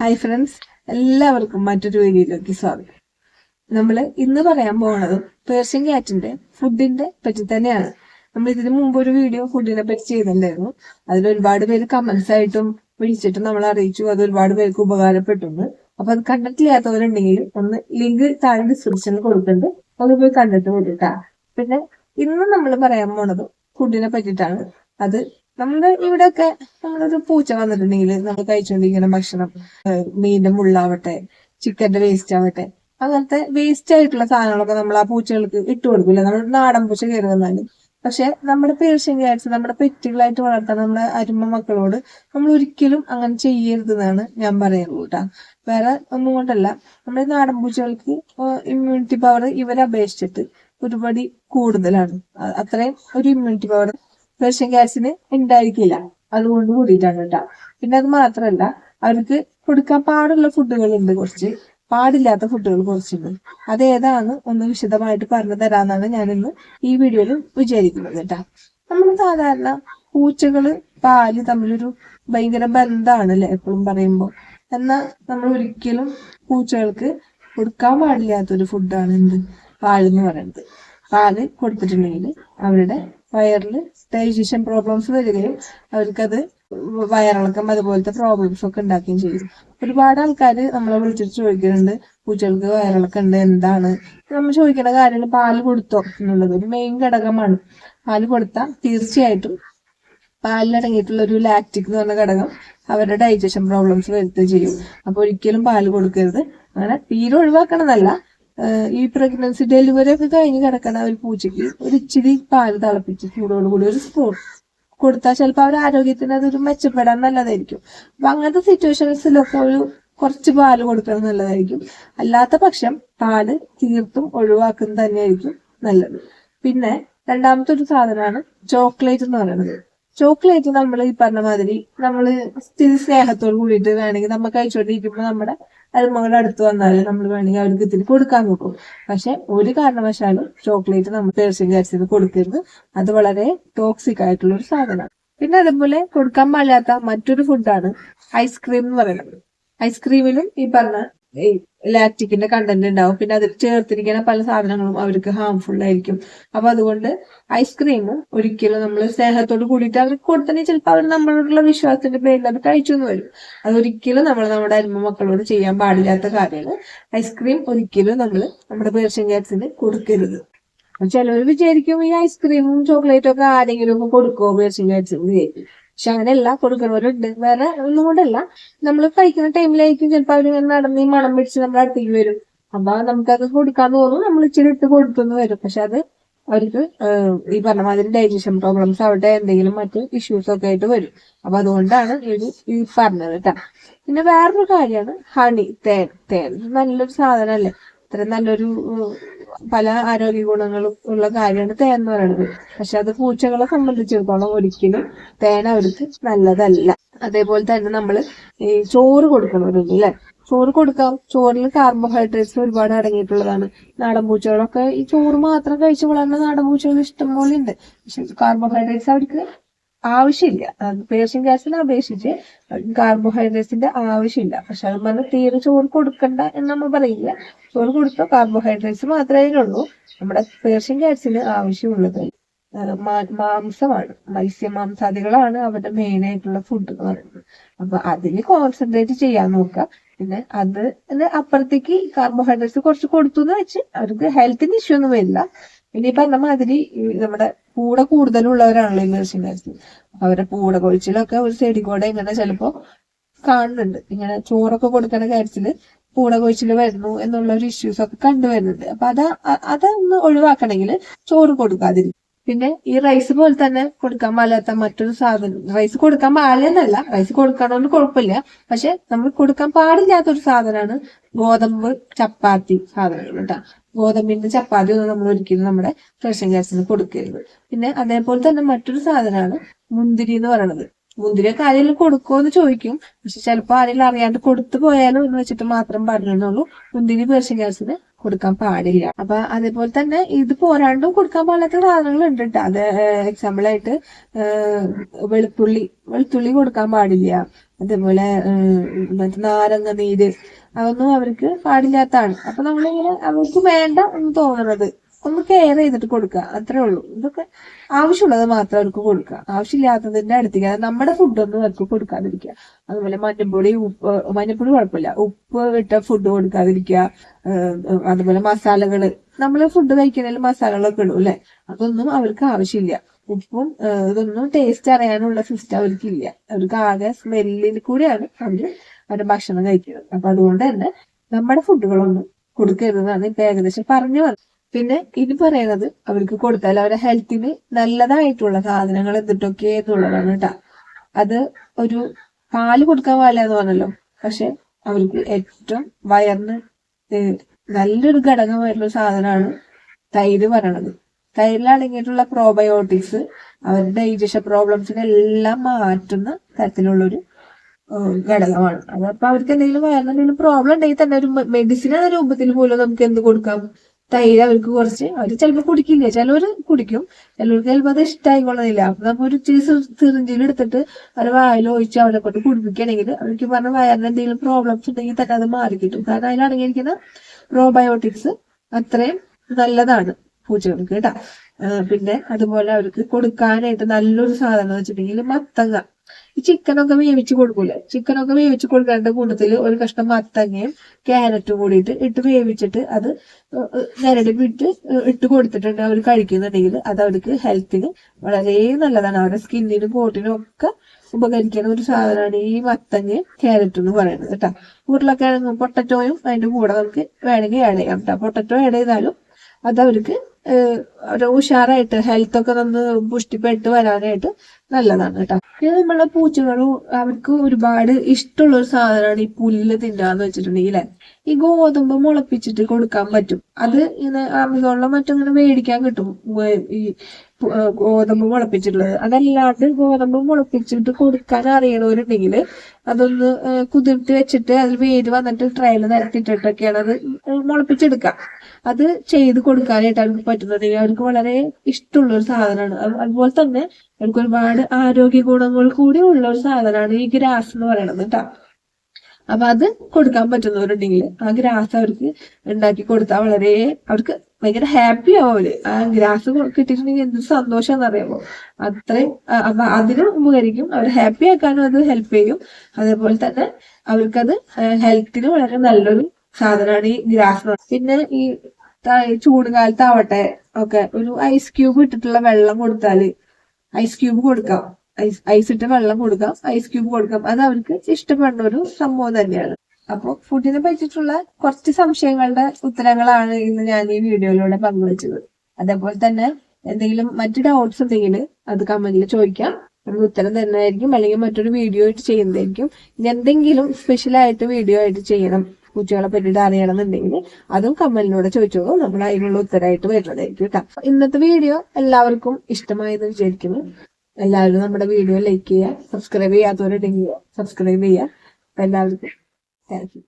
Hi friends എല്ലാവർക്കും മറ്റൊരു വീഡിയോയിലേക്ക് സ്വാഗതം. നമ്മൾ ഇന്ന് പറയാൻ പോകുന്നത് പേർഷ്യൻ ക്യാറ്റിന്റെ ഫുഡിന്റെ പറ്റി തന്നെയാണ്. നമ്മൾ ഇതിനു മുമ്പ് ഒരു വീഡിയോ ഫുഡിനെ പറ്റി ചെയ്തിട്ടുണ്ടായിരുന്നു. അതിൽ ഒരുപാട് പേര് കമന്റ്സ് ആയിട്ടും വിളിച്ചിട്ടും നമ്മൾ അറിയിച്ചു. അത് ഒരുപാട് പേർക്ക് ഉപകാരപ്പെട്ടുണ്ട് അപ്പൊ അത് കണ്ടിട്ടില്ലാത്തവരുണ്ടെങ്കിൽ ഒന്ന് ലിങ്ക് താഴെ ഡിസ്ക്രിപ്ഷനിൽ കൊടുക്കുന്നുണ്ട്. അത് പോയി കണ്ടിട്ട് കൊടുക്കാം പിന്നെ ഇന്ന് നമ്മൾ പറയാൻ പോണത് ഫുഡിനെ പറ്റിയിട്ടാണ്. അത് നമ്മുടെ ഇവിടെയൊക്കെ നമ്മളൊരു പൂച്ച വന്നിട്ടുണ്ടെങ്കിൽ നമ്മൾ കഴിച്ചുകൊണ്ടിരിക്കുന്ന ഭക്ഷണം മീനിന്റെ മുള്ളാവട്ടെ ചിക്കന്റെ വേസ്റ്റ് ആവട്ടെ അങ്ങനത്തെ വേസ്റ്റ് ആയിട്ടുള്ള സാധനങ്ങളൊക്കെ നമ്മൾ ആ പൂച്ചകൾക്ക് ഇട്ട് കൊടുക്കില്ല. നമ്മൾ നാടൻ പൂച്ച കയറി വന്നാലും. പക്ഷെ നമ്മുടെ പേർഷ്യൻ നമ്മുടെ പെറ്റുകളായിട്ട് വളർത്താൻ നമ്മുടെ അരുമ മക്കളോട് നമ്മൾ ഒരിക്കലും അങ്ങനെ ചെയ്യരുതെന്നാണ് ഞാൻ പറയുള്ളൂ കേട്ടാ. വേറെ ഒന്നും കൊണ്ടല്ല. നമ്മുടെ നാടൻ പൂച്ചകൾക്ക് ഇമ്മ്യൂണിറ്റി പവർ ഇവരെ അപേക്ഷിച്ചിട്ട് ഒരുപടി കൂടുതലാണ്. അത്രയും ഒരു ഇമ്മ്യൂണിറ്റി പവർ പേർഷ്യൻ കാറ്റ്സിന് ഉണ്ടായിരിക്കില്ല അതുകൊണ്ട് കൂടിയിട്ടാണ് കേട്ടോ പിന്നെ അത് മാത്രമല്ല അവർക്ക് കൊടുക്കാൻ പാടുള്ള ഫുഡുകളുണ്ട് കുറച്ച്. പാടില്ലാത്ത ഫുഡുകൾ കുറച്ചുണ്ട്. അത് ഏതാണ് ഒന്ന് വിശദമായിട്ട് പറഞ്ഞു തരാന്നാണ് ഞാൻ ഇന്ന് ഈ വീഡിയോയിൽ വിചാരിക്കുന്നത് കേട്ടാ നമ്മൾ സാധാരണ പൂച്ചകൾ പാൽ തമ്മിലൊരു ഭയങ്കര ബന്ധമാണ് അല്ലെ എപ്പോഴും പറയുമ്പോൾ എന്നാൽ നമ്മൾ ഒരിക്കലും പൂച്ചകൾക്ക് കൊടുക്കാൻ പാടില്ലാത്തൊരു ഫുഡാണ് എന്ത്? പാലെന്ന് പറയുന്നത് പാൽ കൊടുത്തിട്ടുണ്ടെങ്കിൽ അവരുടെ വയറിൽ ഡൈജഷൻ പ്രോബ്ലംസ് വരികയും അവർക്കത് വയറിളക്കം അതുപോലത്തെ പ്രോബ്ലംസ് ഒക്കെ ഉണ്ടാക്കുകയും ചെയ്യും. ഒരുപാട് ആൾക്കാർ നമ്മളെ വിളിച്ചിട്ട് ചോദിക്കുന്നുണ്ട് പൂച്ചകൾക്ക് വയറിളക്കം ഉണ്ട് എന്താണ്? നമ്മൾ ചോദിക്കേണ്ട കാര്യമാണ് പാൽ കൊടുത്തോ എന്നുള്ളത് ഒരു മെയിൻ ഘടകമാണ്. പാൽ കൊടുത്താൽ തീർച്ചയായിട്ടും പാലിലടങ്ങിയിട്ടുള്ള ഒരു ലാക്റ്റിക് എന്ന് പറഞ്ഞ ഘടകം അവരുടെ ഡൈജഷൻ പ്രോബ്ലംസ് വരുത്തുകയും ചെയ്യും. അപ്പോൾ ഒരിക്കലും പാൽ കൊടുക്കരുത്. അങ്ങനെ തീരെ ഒഴിവാക്കണമെന്നല്ല ഈ പ്രഗ്നൻസി ഡെലിവറി ഒക്കെ കഴിഞ്ഞ് കിടക്കണ ഒരു പൂച്ചയ്ക്ക് ഒരു ഇച്ചിരി പാൽ തിളപ്പിച്ച് ചൂടോട് കൂടി ഒരു സ്പൂൺ കൊടുത്താൽ ചിലപ്പോൾ അവരുടെ ആരോഗ്യത്തിന് അതൊരു മെച്ചപ്പെടാൻ നല്ലതായിരിക്കും. അപ്പൊ അങ്ങനത്തെ സിറ്റുവേഷൻസിലൊക്കെ ഒരു കുറച്ച് പാൽ കൊടുക്കണം നല്ലതായിരിക്കും. അല്ലാത്ത പക്ഷം പാൽ തീർത്തും ഒഴിവാക്കുന്നത് തന്നെയായിരിക്കും നല്ലത്. പിന്നെ രണ്ടാമത്തെ ഒരു സാധനമാണ് ചോക്ലേറ്റ് എന്ന് പറയുന്നത്. ചോക്ലേറ്റ് നമ്മൾ ഈ പറഞ്ഞ മാതിരി നമ്മൾ സ്ഥിതി സ്നേഹത്തോട് കൂടിയിട്ട് വേണമെങ്കിൽ നമ്മൾ കഴിച്ചുകൊണ്ടിരിക്കുമ്പോൾ നമ്മുടെ അരുമകളുടെ അടുത്ത് വന്നാൽ നമ്മൾ വേണമെങ്കിൽ അവർക്ക് ഇത്തിരി കൊടുക്കാൻ നോക്കും. പക്ഷെ ഒരു കാരണവശാലും ചോക്ലേറ്റ് നമ്മൾ പേർഷ്യൻ കാറ്റ്സിന് കൊടുക്കരുത്. അത് വളരെ ടോക്സിക് ആയിട്ടുള്ള ഒരു സാധനമാണ്. പിന്നെ അതുപോലെ കൊടുക്കാൻ പാടില്ലാത്ത മറ്റൊരു ഫുഡാണ് ഐസ്ക്രീം എന്ന് പറയുന്നത്. ഐസ്ക്രീമിലും ഈ പറഞ്ഞ ലാക്റ്റിക്കിന്റെ കണ്ടന്റ് ഉണ്ടാവും. പിന്നെ അതിൽ ചേർത്തിരിക്കുന്ന പല സാധനങ്ങളും അവർക്ക് ഹാംഫുൾ ആയിരിക്കും. അപ്പൊ അതുകൊണ്ട് ഐസ്ക്രീം ഒരിക്കലും നമ്മൾ സ്നേഹത്തോട് കൂടിയിട്ട് അവർക്ക് കൊടുത്തേ ചിലപ്പോൾ അവർ നമ്മളോടുള്ള വിശ്വാസത്തിന്റെ പേരിൽ അത് കഴിച്ചു എന്ന് വരും. അതൊരിക്കലും നമ്മൾ നമ്മുടെ അരുമ മക്കളോട് ചെയ്യാൻ പാടില്ലാത്ത കാര്യമാണ്. ഐസ്ക്രീം ഒരിക്കലും നമ്മൾ നമ്മുടെ പേർഷ്യൻ ക്യാറ്റ്സിന് കൊടുക്കരുത്. ചിലവർ വിചാരിക്കും ഈ ഐസ്ക്രീമും ചോക്ലേറ്റും ഒക്കെ ആരെങ്കിലും ഒക്കെ കൊടുക്കുമോ പേർഷ്യൻ ക്യാറ്റ്സിന് വിചാരിക്കും പക്ഷെ അങ്ങനെയല്ല കൊടുക്കുന്നവരുണ്ട്. വേറെ ഒന്നും കൊണ്ടല്ല. നമ്മൾ കഴിക്കുന്ന ടൈമിലായിരിക്കും ചിലപ്പോൾ അവരിങ്ങനെ നടന്ന് മണം പിടിച്ച് നമ്മുടെ അടുത്തേക്ക് വരും. അപ്പൊ നമുക്കത് കൊടുക്കാൻ തോന്നും. നമ്മൾ ഇച്ചിരി ഇട്ട് കൊടുത്തെന്ന് വരും. പക്ഷെ അത് അവർക്ക് ഈ പറഞ്ഞ മാതിരി ഡൈജഷൻ പ്രോബ്ലംസ് അവിടെ എന്തെങ്കിലും മറ്റു ഇഷ്യൂസ് ഒക്കെ ആയിട്ട് വരും. അപ്പൊ അതുകൊണ്ടാണ് ഇത് ഈ പറഞ്ഞത് കേട്ടോ. പിന്നെ വേറൊരു കാര്യമാണ് ഹണി തേൻ. തേൻ നല്ലൊരു സാധനമല്ലേ? ഇത്ര നല്ലൊരു പല ആരോഗ്യ ഗുണങ്ങളും ഉള്ള കാര്യമാണ് തേൻ എന്ന് പറയുന്നത്. പക്ഷെ അത് പൂച്ചകളെ സംബന്ധിച്ചിടത്തോളം ഒരിക്കലും തേൻ അവർക്ക് നല്ലതല്ല. അതേപോലെ തന്നെ നമ്മൾ ഈ ചോറ് കൊടുക്കണവരുണ്ട് അല്ലെ ചോറ് കൊടുക്കാം. ചോറിൽ കാർബോഹൈഡ്രേറ്റ്സ് ഒരുപാട് അടങ്ങിയിട്ടുള്ളതാണ്. നാടൻ പൂച്ചകളൊക്കെ ഈ ചോറ് മാത്രം കഴിച്ചു വളർന്ന നാടൻ പൂച്ചകൾ ഇഷ്ടംപോലെ ഉണ്ട്. പക്ഷെ കാർബോഹൈഡ്രേറ്റ്സ് അവർക്ക് ആവശ്യമില്ല. പേർഷ്യൻ ഗ്യാസിന് അപേക്ഷിച്ച് കാർബോഹൈഡ്രേറ്റ്സിന്റെ ആവശ്യമില്ല. പക്ഷെ അത് തീരെ ചോറ് കൊടുക്കണ്ട എന്ന് നമ്മൾ പറയില്ല. ചോറ് കൊടുത്തോ കാർബോഹൈഡ്രേറ്റ്സ് മാത്രമേ അതിനുള്ളൂ നമ്മുടെ പേർഷ്യൻ ഗ്യാസിന് ആവശ്യമുള്ളത്. മാംസമാണ്. മത്സ്യമാംസാദികളാണ് അവരുടെ മെയിൻ ആയിട്ടുള്ള ഫുഡ് എന്ന് പറയുന്നത്. അപ്പൊ അതിന് കോൺസെൻട്രേറ്റ് ചെയ്യാൻ നോക്കുക. പിന്നെ അത് അപ്പുറത്തേക്ക് കാർബോഹൈഡ്രേറ്റ്സ് കുറച്ച് കൊടുത്തു എന്ന് വെച്ച് അവർക്ക് ഹെൽത്തിന് ഇഷ്യൂ ഒന്നും വരില്ല. പിന്നെ ഈ മാതിരി നമ്മുടെ കൂടെ കൂടുതലുള്ളവരാണല്ലോ ഈ നഴ്സിംഗ് അവരുടെ കൂടെ കൊഴിച്ചിലൊക്കെ ഒരു ചെടി കൂടെ ഇങ്ങനെ ചിലപ്പോ കാണുന്നുണ്ട്. ഇങ്ങനെ ചോറൊക്കെ കൊടുക്കണ കാര്യത്തിൽ കൂടെ കൊഴിച്ചിൽ വരുന്നു എന്നുള്ള ഒരു ഇഷ്യൂസ് ഒക്കെ കണ്ടുവരുന്നുണ്ട് അപ്പൊ അത് അതൊന്ന് ഒഴിവാക്കണമെങ്കിൽ ചോറ് കൊടുക്കാതിരിക്കും പിന്നെ ഈ റൈസ് പോലെ തന്നെ കൊടുക്കാൻ പാലാത്ത മറ്റൊരു സാധനം. റൈസ് കൊടുക്കാൻ പാടില്ലെന്നല്ല റൈസ് കൊടുക്കണമെന്ന് കുഴപ്പമില്ല പക്ഷെ നമ്മൾ കൊടുക്കാൻ പാടില്ലാത്ത ഒരു സാധനമാണ് ഗോതമ്പ് ചപ്പാത്തി സാധനങ്ങൾ കേട്ടോ. ഗോതമ്പിന്റെ ചപ്പാത്തി ഒന്നും നമ്മൾ ഒരിക്കലും നമ്മുടെ ഫ്രഷൻ ഗ്യാസിന് കൊടുക്കരുത്. പിന്നെ അതേപോലെ തന്നെ മറ്റൊരു സാധനമാണ് മുന്തിരി എന്ന് പറയുന്നത് മുന്തിരിയൊക്കെ ആരെങ്കിലും കൊടുക്കുമോ ചോദിക്കും. പക്ഷെ ചിലപ്പോൾ ആരെങ്കിലും അറിയാണ്ട് കൊടുത്തു പോയാലോ എന്ന് വെച്ചിട്ട് മാത്രം പറഞ്ഞെന്നുള്ളൂ മുന്തിരി പേർഷ്യൻ ഗ്യാസിന് കൊടുക്കാൻ പാടില്ല. അപ്പൊ അതേപോലെ തന്നെ ഇത് പോരാണ്ടും കൊടുക്കാൻ പാടില്ലാത്ത സാധനങ്ങൾ ഉണ്ട് കേട്ടോ. അത് എക്സാമ്പിൾ ആയിട്ട് വെളുത്തുള്ളി. വെളുത്തുള്ളി കൊടുക്കാൻ പാടില്ല. അതേപോലെ മറ്റേ നാരങ്ങ നീര്. അതൊന്നും അവർക്ക് പാടില്ലാത്തതാണ്. അപ്പൊ നമ്മളിങ്ങനെ അവർക്ക് വേണ്ട എന്ന് തോന്നുന്നത് ഒന്ന് കെയർ ചെയ്തിട്ട് കൊടുക്കുക. അത്രേ ഉള്ളൂ. ഇതൊക്കെ ആവശ്യമുള്ളത് മാത്രം അവർക്ക് കൊടുക്കുക. ആവശ്യമില്ലാത്തതിന്റെ അടുത്തേക്ക് അത് നമ്മുടെ ഫുഡൊന്നും അവർക്ക് കൊടുക്കാതിരിക്കുക. അതുപോലെ മഞ്ഞപ്പൊടി ഉപ്പ് മഞ്ഞപ്പൊടി കുഴപ്പമില്ല. ഉപ്പ് ഇട്ട ഫുഡ് കൊടുക്കാതിരിക്കുക. അതുപോലെ മസാലകൾ. നമ്മൾ ഫുഡ് കഴിക്കുന്നതിൽ മസാലകളൊക്കെ ഇടും അല്ലെ? അതൊന്നും അവർക്ക് ആവശ്യമില്ല. ഉപ്പും ഇതൊന്നും ടേസ്റ്റ് അറിയാനുള്ള സിസ്റ്റം അവർക്കില്ല അവർക്ക് ആകെ സ്മെല്ലിൽ കൂടെയാണ്. അവർ അവരുടെ ഭക്ഷണം കഴിക്കുന്നത് അപ്പൊ അതുകൊണ്ട് തന്നെ നമ്മുടെ ഫുഡുകളൊന്നും കൊടുക്കരുതെന്നാണ് ഇപ്പൊ ഏകദേശം പറഞ്ഞു വന്നത്. പിന്നെ ഇനി പറയുന്നത് അവർക്ക് കൊടുത്താൽ അവരുടെ ഹെൽത്തിന് നല്ലതായിട്ടുള്ള സാധനങ്ങൾ എന്തിട്ടൊക്കെ എന്നുള്ളതാണ് കേട്ടോ. അത് ഒരു പാൽ കൊടുക്കാൻ പാല എന്ന് പറഞ്ഞല്ലോ. പക്ഷെ അവർക്ക് ഏറ്റവും വയറിന് നല്ലൊരു ഘടകമായിട്ടുള്ള സാധനമാണ് തൈര് പറയണത്. തൈരിൽ പ്രോബയോട്ടിക്സ് അവരുടെ ഡൈജഷൻ പ്രോബ്ലംസിനെ എല്ലാം മാറ്റുന്ന തരത്തിലുള്ളൊരു ഘടകമാണ്. അതപ്പോ അവർക്ക് എന്തെങ്കിലും വയറിന് എന്തെങ്കിലും പ്രോബ്ലം ഉണ്ടെങ്കിൽ തന്നെ ഒരു മെഡിസിൻ എന്ന രൂപത്തിൽ പോലും നമുക്ക് എന്ത് കൊടുക്കാം? തൈര് അവർക്ക് കുറച്ച് അവർ ചിലപ്പോൾ കുടിക്കില്ല. ചിലവർ കുടിക്കും. ചിലവർക്ക് ചിലപ്പോൾ അത് ഇഷ്ടമായിക്കൊള്ളുന്നില്ല അപ്പൊ നമ്മൾ ഒരു സിറിഞ്ചിൽ എടുത്തിട്ട് അവരെ വായിൽ ഒഴിച്ച് അവരെ കൊണ്ട് കുടിപ്പിക്കുകയാണെങ്കിൽ അവർക്ക് പറഞ്ഞ വയറിന് എന്തെങ്കിലും പ്രോബ്ലംസ് ഉണ്ടെങ്കിൽ തന്നെ അത് മാറി കിട്ടും. കാരണം അതിൽ അടങ്ങിയിരിക്കുന്ന പ്രോബയോട്ടിക്സ് അത്രയും നല്ലതാണ് പൂച്ചകൾക്ക് കേട്ടോ? പിന്നെ അതുപോലെ അവർക്ക് കൊടുക്കാനായിട്ട് നല്ലൊരു സാധനം എന്ന് വെച്ചിട്ടുണ്ടെങ്കിൽ മത്തങ്ങ. ഈ ചിക്കനൊക്കെ വേവിച്ച് കൊടുക്കൂല? ചിക്കനൊക്കെ വേവിച്ച് കൊടുക്കേണ്ട കൂട്ടത്തിൽ ഒരു കഷ്ണം മത്തങ്ങയും ക്യാരറ്റും കൂടിയിട്ട് ഇട്ട് വേവിച്ചിട്ട് അത് നിരടി വിട്ട് ഇട്ട് കൊടുത്തിട്ടുണ്ട് അവർ കഴിക്കുന്നുണ്ടെങ്കിൽ അത് അവർക്ക് ഹെൽത്തിന് വളരെ നല്ലതാണ്. അവരുടെ സ്കിന്നിനും കോട്ടിനും ഒക്കെ ഉപകരിക്കുന്ന ഒരു സാധനമാണ് ഈ മത്തങ്ങയും ക്യാരറ്റും എന്ന് പറയുന്നത് കേട്ടോ. ഉരുളക്കിഴങ്ങും പൊട്ടറ്റോയും അതിന്റെ കൂടെ നമുക്ക് വേണമെങ്കിൽ ആഡ് ചെയ്യാം കേട്ടോ. പൊട്ടറ്റോ ആഡ് ചെയ്താലും അത് അവർക്ക് ഉഷാറായിട്ട് ഹെൽത്ത് ഒക്കെ ഒന്ന് പുഷ്ടിപ്പെട്ട് വരാനായിട്ട് നല്ലതാണ് കേട്ടോ. പിന്നെ നമ്മളെ പൂച്ചകളും അവർക്ക് ഒരുപാട് ഇഷ്ടമുള്ള ഒരു സാധനമാണ് ഈ പുല്ല് തിന്നാന്ന് വെച്ചിട്ടുണ്ടെങ്കിൽ അല്ലെ ഈ ഗോതമ്പ് മുളപ്പിച്ചിട്ട് കൊടുക്കാൻ പറ്റും. അത് ഇങ്ങനെ ആമസോണിലോ മറ്റങ്ങനെ മേടിക്കാൻ കിട്ടും. ഈ ഗോതമ്പ് മുളപ്പിച്ചിട്ടുള്ളത്. അതല്ലാണ്ട് ഗോതമ്പ് മുളപ്പിച്ചിട്ട് കൊടുക്കാൻ അറിയണവരുണ്ടെങ്കിൽ അതൊന്ന് കുതിർത്ത് വെച്ചിട്ട് അതിൽ വേര് വന്നിട്ട് ട്രയൽ നിരത്തിയിട്ടിട്ടൊക്കെയാണ് അത് മുളപ്പിച്ചെടുക്കുക. അത് ചെയ്ത് കൊടുക്കാനായിട്ട് അവർക്ക് പറ്റുന്നത്. അവർക്ക് വളരെ ഇഷ്ടമുള്ള ഒരു സാധനമാണ് അതുപോലെ തന്നെ അവർക്ക് ഒരുപാട് ആരോഗ്യ ഗുണങ്ങൾ കൂടി ഉള്ള ഒരു സാധനമാണ് ഈ ഗ്രാസ് എന്ന് പറയുന്നത് കേട്ടോ. അപ്പൊ അത് കൊടുക്കാൻ പറ്റുന്നവരുണ്ടെങ്കിൽ ആ ഗ്രാസ് അവർക്ക് ഉണ്ടാക്കി കൊടുത്താൽ വളരെ അവർക്ക് ഭയങ്കര ഹാപ്പി ആവുമല്ലേ ആ ഗ്രാസ് കിട്ടിയിട്ടുണ്ടെങ്കിൽ എന്ത് സന്തോഷം അറിയാമോ? അത്രയും അപ്പൊ അതിന് ഉപകരിക്കും. അവർ ഹാപ്പി ആക്കാനും അത് ഹെൽപ്പ് ചെയ്യും. അതേപോലെ തന്നെ അവർക്കത് ഹെൽത്തിന് വളരെ നല്ലൊരു സാധനമാണ് ഈ ഗ്രാസ് പിന്നെ ഈ ചൂട് കാലത്താവട്ടെ ഒക്കെ ഒരു ഐസ് ക്യൂബ് ഇട്ടിട്ടുള്ള വെള്ളം കൊടുത്താൽ ഐസ് ക്യൂബ് കൊടുക്കാം. ഐസ് ഐസ് ഇട്ട് വെള്ളം കൊടുക്കാം. ഐസ് ക്യൂബ് കൊടുക്കാം. അത് അവർക്ക് ഇഷ്ടപ്പെടുന്ന ഒരു സംഭവം തന്നെയാണ്. അപ്പോൾ ഫുഡിനെ പറ്റിയിട്ടുള്ള കുറച്ച് സംശയങ്ങളുടെ ഉത്തരങ്ങളാണ് ഇന്ന് ഞാൻ ഈ വീഡിയോയിലൂടെ പങ്കുവച്ചത്. അതേപോലെ തന്നെ എന്തെങ്കിലും മറ്റു ഡൗട്ട്സ് ഉണ്ടെങ്കിൽ അത് കമന്റിൽ ചോദിക്കാം. നമുക്ക് ഉത്തരം തരുന്നതായിരിക്കും. അല്ലെങ്കിൽ മറ്റൊരു വീഡിയോ ആയിട്ട് ചെയ്യുന്നതായിരിക്കും. ഇനി എന്തെങ്കിലും സ്പെഷ്യൽ ആയിട്ട് വീഡിയോ ആയിട്ട് ചെയ്യണം പൂച്ചകളെ പറ്റിയിട്ട് അറിയണമെന്നുണ്ടെങ്കിൽ അതും കമന്റിലൂടെ ചോദിച്ചോളൂ നമ്മൾ അതിനുള്ള ഉത്തരമായിട്ട് വരുന്നതായിരിക്കും കേട്ടോ. ഇന്നത്തെ വീഡിയോ എല്ലാവർക്കും ഇഷ്ടമായെന്ന് വിചാരിക്കുന്നു. എല്ലാവരും നമ്മുടെ വീഡിയോ ലൈക്ക് ചെയ്യുക സബ്സ്ക്രൈബ് ചെയ്യാത്തവരുണ്ടെങ്കിൽ സബ്സ്ക്രൈബ് ചെയ്യുക. എല്ലാവർക്കും Thank you.